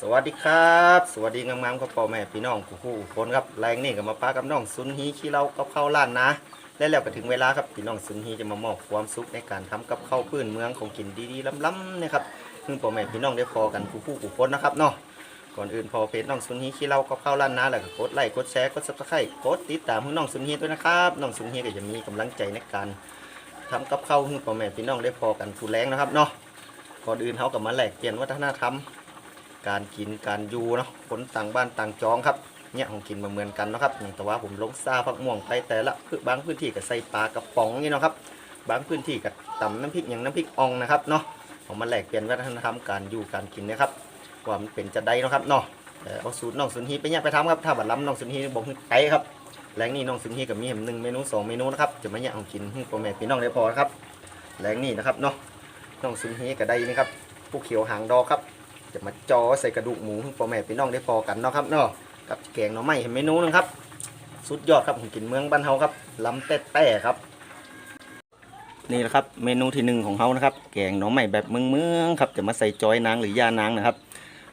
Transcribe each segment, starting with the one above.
สวัสดีครับ สวัสดีงามๆครับพ่อแม่พี่น้องผู้ผู้คนครับแรงนี่ก็มาป้ากับน้องซุนฮีขี้เรากับข้าวล้านนะ และแล้วก็ถึงเวลาครับพี่น้องซุนฮีจะมามอบความสุขในการทำกับข้าวพื้นเมืองของกินดีๆล้ำๆนะครับซึ่งพ่อแม่พี่น้องได้พอกันผู้ผู้ผู้คนนะครับเนาะก่อนอื่นพอเพจน้องซุนฮีขี้เรากับข้าวล้านนะแล้วก็กดไลค์กดแชร์กดซับสไครต์กดติดตามให้น้องซุนฮีด้วยนะครับน้องซุนฮีก็จะมีกำลังใจในการทำกับข้าวให้พ่อแม่พี่น้องได้พอกันผู้แรงนะครับเนาะก่อนอื่นเขากับมาแลกเปลี่ยนวัฒนธรรม การกินการอยู่เนาะคนต่างบ้านต่างจองครับเนี่ยของกินมาเหมือนกันนะครับแต่ว่าผมลงซาผักม่วงไปแต่ละคือบางพื้นที่ก็ใส่ปลากระป๋องนี่นะครับ บางพื้นที่ก็ตำน้ำพริกอย่างน้ำพริกอ่องนะครับเนาะเอามาแลกเปลี่ยนวัฒนธรรมการอยู่การกินนะครับว่ามันเป็นจะได้นะครับเนาะเอาสูตรน้องสุนฮีไปเนี่ยไปทำครับถ้าบัดล้ำน้องสุนฮีบอกให้ไกครับแรงนี้น้องสุนฮีกับมีหนึ่งเมนูสองเมนูนะครับจะมาเนี่ยของกินพ่อแม่พี่น้องได้พอครับแรงนี้นะครับเนาะน้องสุนฮีก็ได้นี่ครับผู้เขียวหางดอกครับ จะมาจอใส่กระดูกหมูให้พ่อแม่พี่น้องได้พอกันเนาะครับเนาะกับแกงหน่อไม้เห็นเมนูนึงครับ สุดยอดครับของกินเมืองบ้านเฮาครับล้ำแต้แต่ครับ นี่แหละครับเมนูที่หนึ่งของเฮานะครับ แกงหน่อไม้แบบเมืองเมืองๆครับจะมาใส่จอยนางหรือยานางนะครับ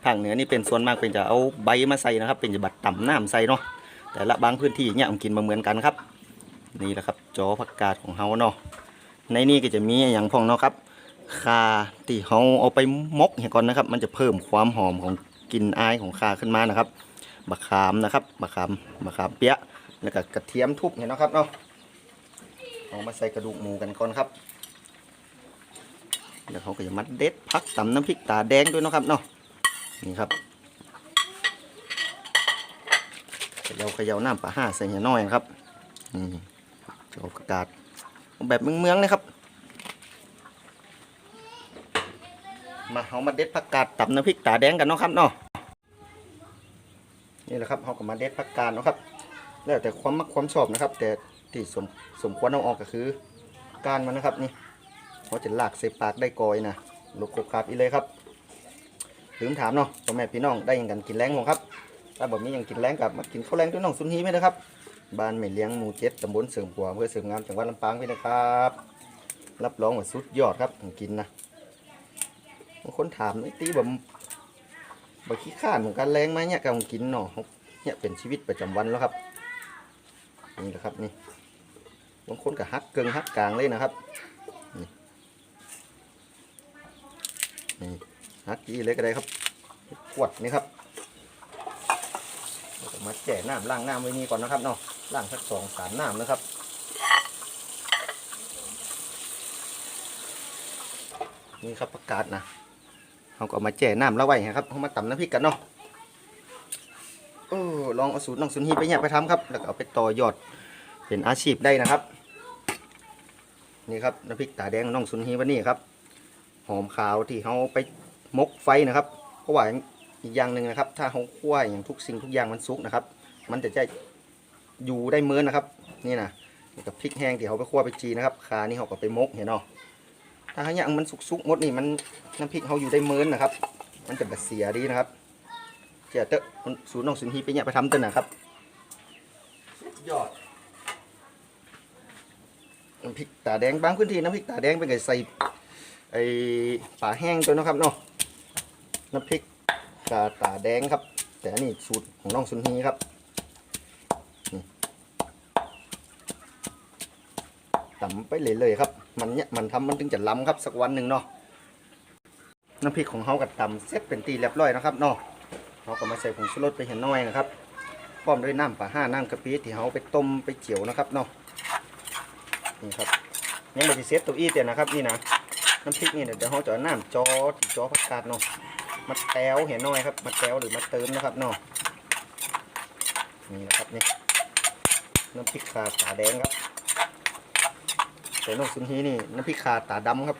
ภาคเหนือนี่เป็นส่วนมากเป็นจะเอาใบมาใส่นะครับ เป็นจะบัดต่ำน้ำใส่เนาะแต่ละบางพื้นที่เนี่ยของกินมาเหมือนกันครับ นี่แหละครับจอผักกาดของเฮาเนาะในนี่ก็จะมีอย่างพองเนาะครับ คาที่เขาเอาไปมกเหี่ยก่อนนะครับ มันจะเพิ่มความหอมของกลิ่นอายของคาขึ้นมานะครับบะขามนะครับบะขามบะขามเปียะแล้วก็กระเทียมทุบเห็นนาะครับเนาะเอามาใส่กระดูกหมูกันก่อนครับแล้วเขาก็จะมัดเด็ดพักตำน้ำพริกตาแดงด้วยนะครับเนาะนี่ครับเขย่าเขย่าน้ำปลาห้าใส่เหี่ยน้อยนะครับนี่จะเอากระดาษแบบเมืองๆเลยครับ มาเอามาเด็ดผักกาดตับน้ำพริกตาแดงกันเนาะครับเนาะนี่แหละครับเขาก็มาเด็ดผักกาดเนาะครับ แล้วแต่ความมักความชอบนะครับ แต่ที่สมสมควรเอาออกก็คือ การมันนะครับนี่เขาจะลากใส่ปากได้กอยนะลูกกบคาบอีเลยครับลืมถามเนาะพ่อแม่พี่น้องได้ยังกันกินแรงของครับถ้าแบอกมีหยังกินแรงกับมากินข้าวแรงด้วยน้องสุนฮีไหมนะครับบ้านแม่เลี้ยงหมู่เจ็ดตำบลเสริมปัวอำเพื่อเสริมงามจังหวัดลำปางพี่นะครับ รับรองว่าสุดยอดครับกินนะ บางคนถามไอ้ตีแบบบขี้ข้านของการแรงไหมเนี่ยการกินเนาะเนี่ยเป็นชีวิตประจำวันแล้วครับนี่แหละครับนี่บางคนก็ฮักเกิงฮักกลางเลยนะครับนี่นี่ฮักกี้เลยก็ได้ครับขวดนี่ครับมาแจ่น้ำล้างน้ำไว้นี่ก่อนนะครับเนาะล้างสักสองสามน้ำนะครับนี่ครับประกาศนะ เขาก็มาแจ่น้ำแล้วไว้ครับเขามาตำน้ำพริกกันเนาะเออลองเอาสูตรน้องสุนฮีไปเนี่ยไปทำครับ แล้วก็เอาไปต่อยอดเป็นอาชีพได้นะครับ นี่ครับน้ำพริกตาแดงน้องสุนฮีวันนี้ครับ หอมขาวที่เขาไปมกไฟนะครับ เพราะว่าอีกอย่างหนึ่งนะครับ ถ้าเขาคั่วอย่างทุกสิ่งทุกอย่างมันสุกนะครับ มันจะจะอยู่ได้เมินนะครับ นี่นะกับพริกแห้งที่เขาไปคั่วไปจีนะครับขานี่เขาก็ไปมกเห็นเนาะ ถ้าอย่างมันสุกๆหมดนี่มันน้ำพริกเขาอยู่ได้เมินนะครับ มันจะแบบเสียดีนะครับเจ้าเตอะมันสูตรน้องสุนฮีไปเนี่ยไปทำเต้นนะครับยอดน้ำพริกตาแดงบางพื้นที่น้ำพริกตาแดงเป็นไงใส่ไอ้ปลาแห้งตัวนะครับเนาะน้ำพริกตาตาแดงครับ แต่นี่สูตรของน้องสุนฮีครับนี่ตำไปเลยๆครับ มันเนี่ยมันทำมันถึงจะล้ำครับสักวันหนึ่งเนาะน้ำพริกของเขากับตำเซ็ตเป็นตีเรียบร้อยนะครับเนาะเขาก็มาใส่ผงชูรสไปเห็นน้อยนะครับพร้อมด้วยน้ำปลาห้าน้ำกะปิที่เขาไปต้มไปเจียวนะครับเนาะนี่ครับยังไม่ได้เซ็ตตัวอี้เตียนะครับนี่นะน้ำพริกนี่เดี๋ยวเขาจะเอาน้ำจอจอผักกาดเนาะมาแต้วเห็นน้อยครับมาแต้วหรือมาเติมนะครับเนาะนี่นะครับนี่น้ำพริกขาตาแดงครับ แต่นกสุนฮีนี่น้ำพริกขาตาดำครับ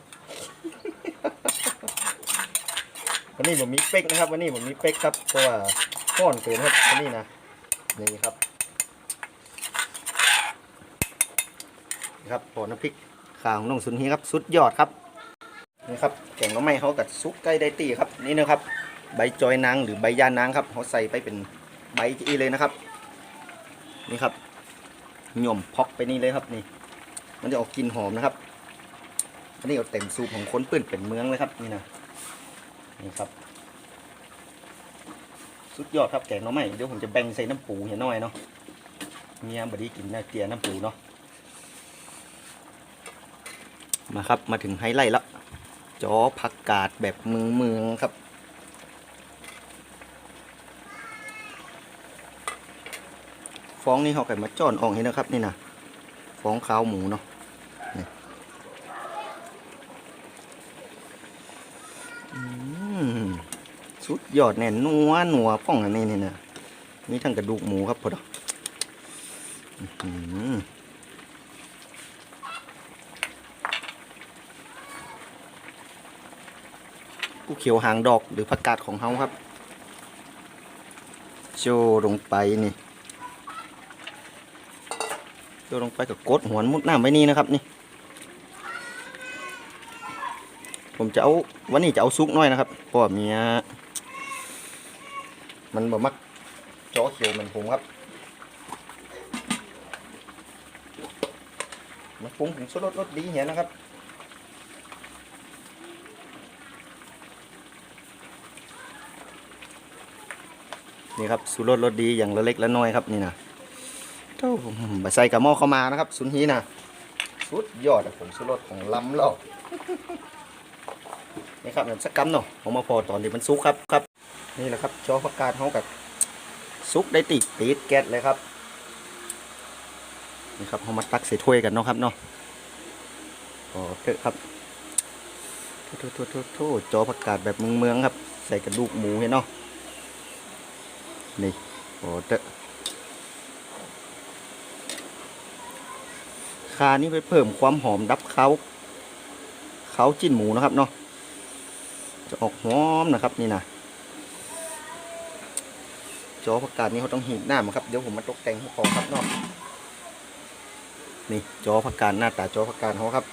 วันนี้ผมมีเป๊กนะครับ วันนี้ผมมีเป๊กครับเพราะว่าก้อนเกินครับวันนี้นะนี่ครับนี่ครับพอน้ำพริกขาของน้องสุนฮีครับสุดยอดครับนี่ครับแกงหน้ำไม้เขากับซุปไก่ไดตี้ครับนี่นะครับ ใบจอยนางหรือใบยานางครับเขาใส่ไปเป็นใบจีเลยนะครับ นี่ครับหย่อมพอกไปนี่เลยครับนี่ มันจะออกกลิ่นหอมนะครับ อันนี้เอาเต็มสูตรของคนปื้นเป็นเมืองเลยครับนี่นะนี่ครับ สุดยอดครับแกงน้อไม้เดี๋ยวผมจะแบ่งใส่น้ำปูเห็นน่อยเนาะเมียบดีกินนะเกลียน้ำปูเนาะมาครับมาถึงไฮไลท์แล้วจอผักกาดแบบเมืองเมืองครับฟองนี่เขาไก่มาจ้อนออกให้นะครับ นี่นะฟองขาวหมูเนาะนี่อืม สุดยอดแน่นัวนัวป้องอันนี้นี่นะมีทั้งกระดูกหมูครับพอดอกอื้อหือกูเขียวหางดอกหรือผักกาดของเฮาครับ โชว์ลงไปนี่โยนลงไปกับกดหัวมุดน้ำไว้นี่นะครับนี่ ผมจะเอาวันนี้จะเอาซุกหน้อยนะครับเพราะเมีย มันบ่มักจอเขียวเหมือนผมครับมาปรุงถึงสรสรสดีเหี้ยนะครับนี่ครับสูรสรสดีอย่างละเล็กละน้อยครับนี่นะโธ่บใส่กับหม้อเข้ามานะครับสุนฮีนะสุดยอดอะผมสุดรสของล้ำแล้วนี่ครับน้ำสักกัมเนาะเอามาพอตอนที่มันซุกครับครับ นี่แหละครับจอผักกาดเขากับซุกได้ติดติดแก๊สเลยครับนี่ครับเขามาตักใส่ถ้วยกันเนาะครับเนาะโอ้เถอะครับโทษโทษโทษโทษจอผักกาดแบบเมืองเมืองครับ ใส่กระดูกหมูเห็นเนาะนี่โอ้เถอะคานี่ไปเพิ่มความหอมดับเขาเขาจิ้นหมูนะครับเนาะจะออกหอมนะครับนี่นะ จอผักกาดนี้เขาต้องหีบหน้ามาครับ เดี๋ยวผมมาตกแต่งให้พอครับนอกนี่จอผักกาดหน้าตาจอผักกาดเขาครับ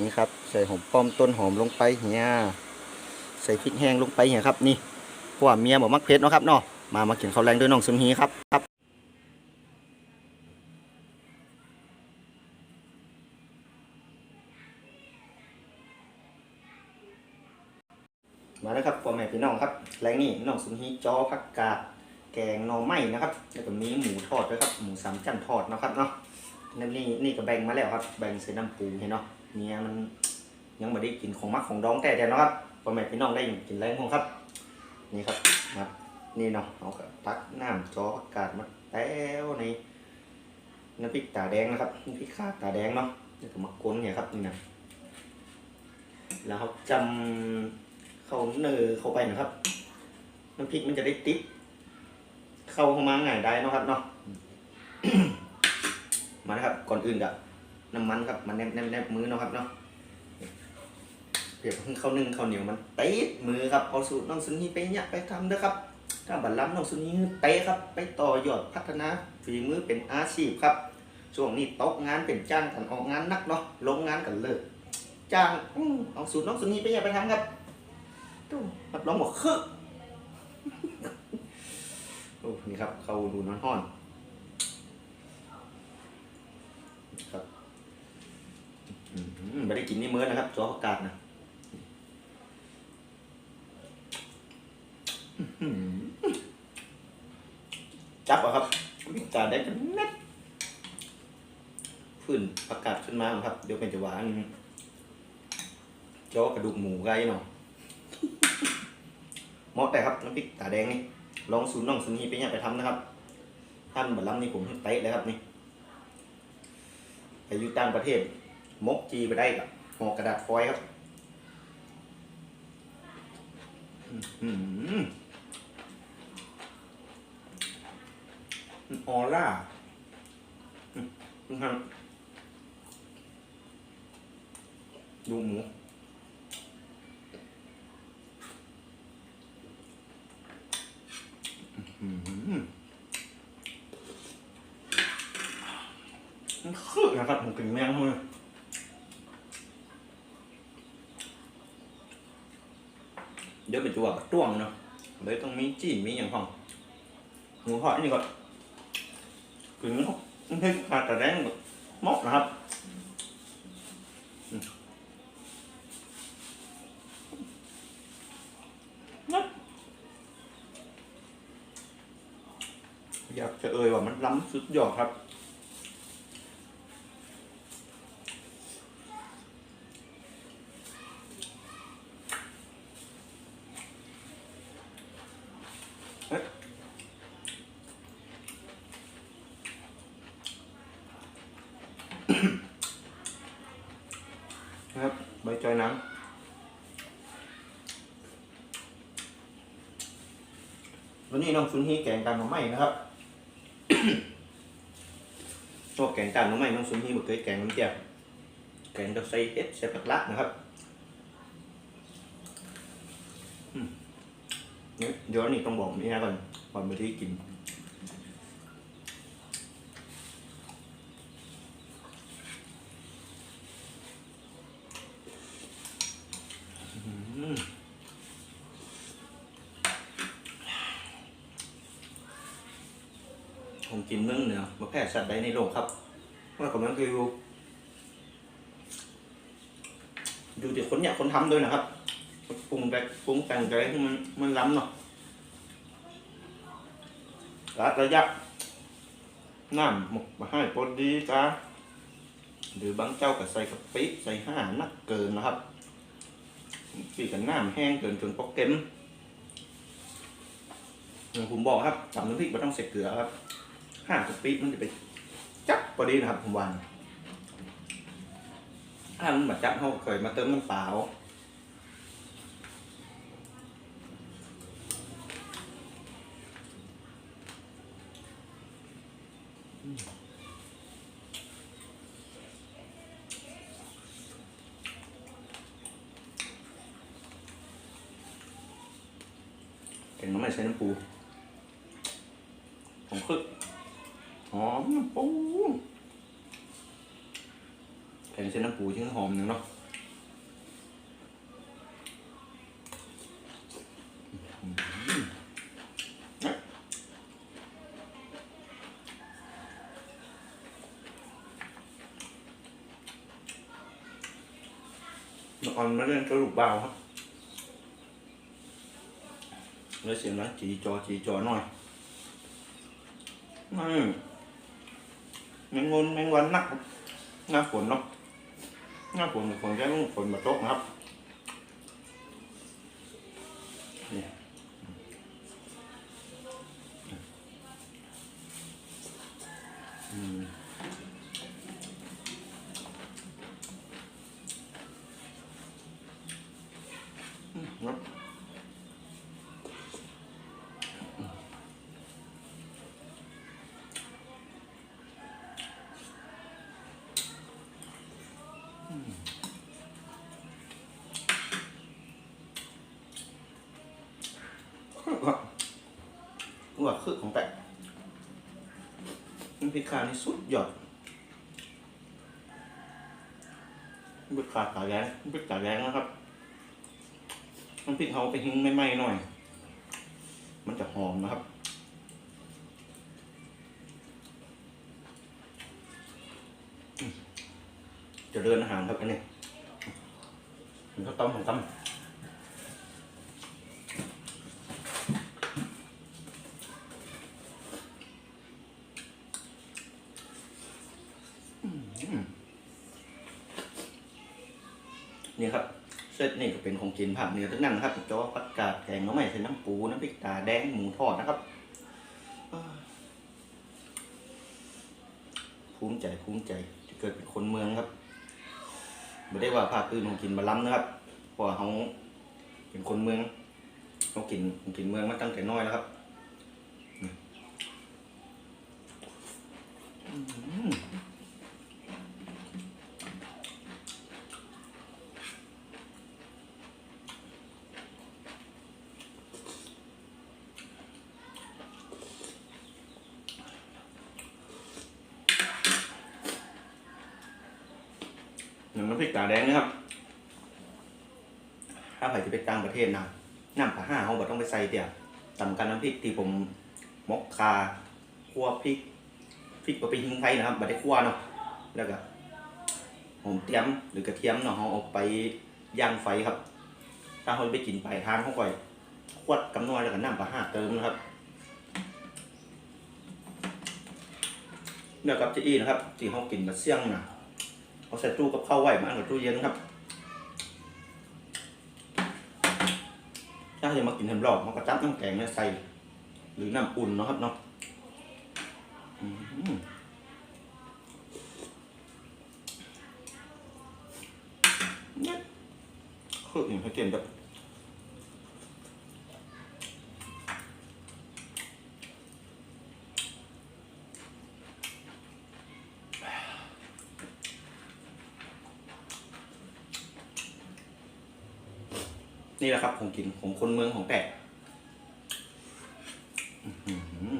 นี่ครับ ใส่หอมป้อมต้นหอมลงไปเฮียใส่พริกแห้งลงไปเฮียครับ นี่เพราะว่าเมียบอกมักเผ็ดเนาะครับเนาะมามากินข้าวแรงด้วยน้องซุนฮีครับครับ แรงนี่น้องสุนฮีจอผักกาดแกงหน่อไม้นะครับ แล้วก็มีหมูทอดด้วยครับ หมูสามชั้นทอดนะครับเนาะนั่นนี่นี่ก็แบ่งมาแล้วครับ แบ่งใส่น้ำปูเห็นเนาะเมียมันยังไม่ได้กินของมักของดองแต่แต่นะครับพ่อแม่พี่น้องได้กินแรงของครับ นี่ครับมานี่เนาะเอาตักน้ำจอผักกาดมาแต้วในน้ำพริกตาแดงนะครับน้ำพริกข่าตาแดงเนาะแล้วก็มาก้นเนี่ยครับนี่นะแล้วเขาจำเขาเนอเข้าไปนะครับ น้ำพริกมันจะได้ติดเข้าเข้ามาง่ายได้เนาะครับเนาะมานะครับ ก่อนอื่นกับน้ำมันครับ มันแนบแนบแนบมือเนาะครับเนาะเปรียบเพิ่งข้าวนึ่งข้าวเหนียวมันเตะมือครับเอาสูตรน้องซุนฮีไปเนี่ยไปทำเด้อครับ ถ้าบัตรล้ำน้องซุนฮีเตะครับ ไปต่อยอดพัฒนาฝีมือเป็นอาชีพครับช่วงนี้ตกงานเป็นจ้างกันออกงานนักเนาะลงงานกันเลิกจ้างอื้อเอาสูตรน้องซุนฮีไปเนี่ยไปทำครับตู้รับรองบอกคือ โอ้นี่ครับ เขาดูน้ำห้อนครับไม่ได้กินนี่เมื้อนะครับจอผักาดนะจับเอาครับผักาดได้เป็นเม็ดฟื้นผักกาดขึ้นมาครับ เดี๋ยวเป็นจะหวานจอกระดูกหมูไก่เนาะเหมาะแต่ครับน้ำพริกตาแดงนี่ ลองสูนน้องซุนฮีไปเนี่ยไปทำนะครับ ท่านบัลลัมนี่ผมเตะเลยครับนี่ไปอยู่ต่างประเทศมกจีไปได้กับห่อกระดาษฟอยครับอื้ออร่าอื้อหือดูหมู นะครับผมกินแมงมือเดี๋ยวไปจัวกับต้วงเนาะเดี๋ยวต้องมีจีนมีอย่างของหมูหอยนี่ก่อนกินมันมันเพิ่งขาดแต่แรงมอกนะครับอยากจะเอ่ยว่ามันล้ำสุดยอดครับ จอยน้ำวันนี้น้องซุนฮีแกงกันมาใหม่นะครับ ชอบแกงกันมาใหม่น้องซุนฮีบอกเคยแกงน้ำเจียวแกงกับใส่เอ็ดใส่ผักลักนะครับเนี่ยเดี๋ยวนี่ต้องบอกนี่นะก่อนก่อนไปที่กิน อืมผมกินเมืองเหนือมา แพร่สัตว์ใดในโลกครับว่ากำลังคือดูดูที่คนอยากคนทำด้วยนะครับปรุงแบบปรุงแต่งใจให้มันมันล้ำเนาะระระยะน้ำหมกมาให้พอดีจ้าหรือบางเจ้าก็ใส่กะปิใส่ห่านักเกินนะครับปีกันน้ำแห้งเกินจนปอกเก็มอย่างผมบอกครับตำน้ำพริกไม่ต้องเสร็จเกลือครับ ห้ากะปิมันจะไปจับพอดีนะครับผมวันถ้ามันมาจับเขาเคยมาเติมน้ำเปล่าแกงน้ำไม่ใช้น้ำปูผมคึกหอ มน้ำปูแกงใช้นน้ำปูที่หอมหนึ่งเนาะอนี่ยนอนมาเล่นกระดูกเบาครับเลยเสียงนะจีจอจีจอหน่อยนี่ แมงงนแมงวันนักหน้าฝนเนาะหน้าฝนฝนแค่ฝนมาตกนะครับ ว่าคือของแต่มันพิการนี่สุดยอดมันเป็นขาดตาแรงมันเป็นตาแรงนะครับมันพริกเขาไปหิ้งไม่ไหม้หน่อย มันจะหอมนะครับอืมเจะเดินอาหารครับอันนี้มันก็ต้มของต้ม นี่ครับเซตนี่ก็เป็นของกินผักเหนือทั้งนั้นนะครับจอผักกาดแกงน้ำใหม่ใส่น้ำปูน้ำพริกตาแดงหมูทอดนะครับภูมิใจภูมิใจที่เกิดเป็นคนเมืองครับไม่ได้ว่าภาคอื่นของกินมาล้ำนะครับเพราะเขาเป็นคนเมืองเขากินกินเมืองมาตั้งแต่น้อยแล้วครับอืม หนึ่งน้ำ พริกตาแดงนะครับ ถ้าใครจะไปต่างประเทศนะน้ำปลาห้าเขาบอกต้องไปใส่เดี๋ยวตำกันน้ำพริกที่ผมมกคาคั่วพริกพริกก็ไปหิ้งไฟนะครับบัดได้คั่วเนาะแล้วก็หอมเทียมหรือกระเทียมเนาะเขาเอาไปย่างไฟครับ ถ้าเขาไปกินไปลายทางเขาก่อยขวดกำนวยแล้วก็น้ำปลาห้าเติมนะครับเดี๋ยวกับเจอี้นะครับที่เขากินมาเสี่ยงนะ เขาใส่ตู้กับข้าวไว้มาอันกับตู้เย็นครับถ้าจะมากินเห็นหลอกมันก็จับน้ำแกงเนี่ยใส่ หรือน้ำอุ่นเนาะครับเนาะอืมเนี่ยคืออย่างให้กินแบบ นี่แหละครับของกินของคนเมืองของแตกอื้อหือ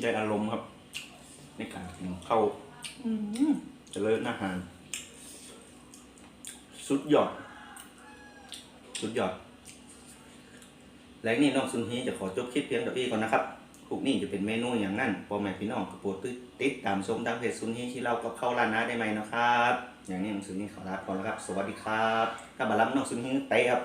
ได้อารมณ์ครับ ในการกินข้าวเจริญอาหาร สุดยอด สุดยอด และนี่น้องซุนฮีจะขอจบคลิปเพียงเท่านี้ก่อนนะครับ พวกนี้จะเป็นเมนูอย่างนั้นพ่อแม่พี่น้องกระโปรดติดตามชมทางเพจซุนฮีที่เรากับเข้าร้านนะได้ไหมนะครับ อย่างนี้หนังสือนี้ขอลาก่อนแล้วครับ สวัสดีครับ ถ้าบาลัมน้องซุนฮีเตะครับ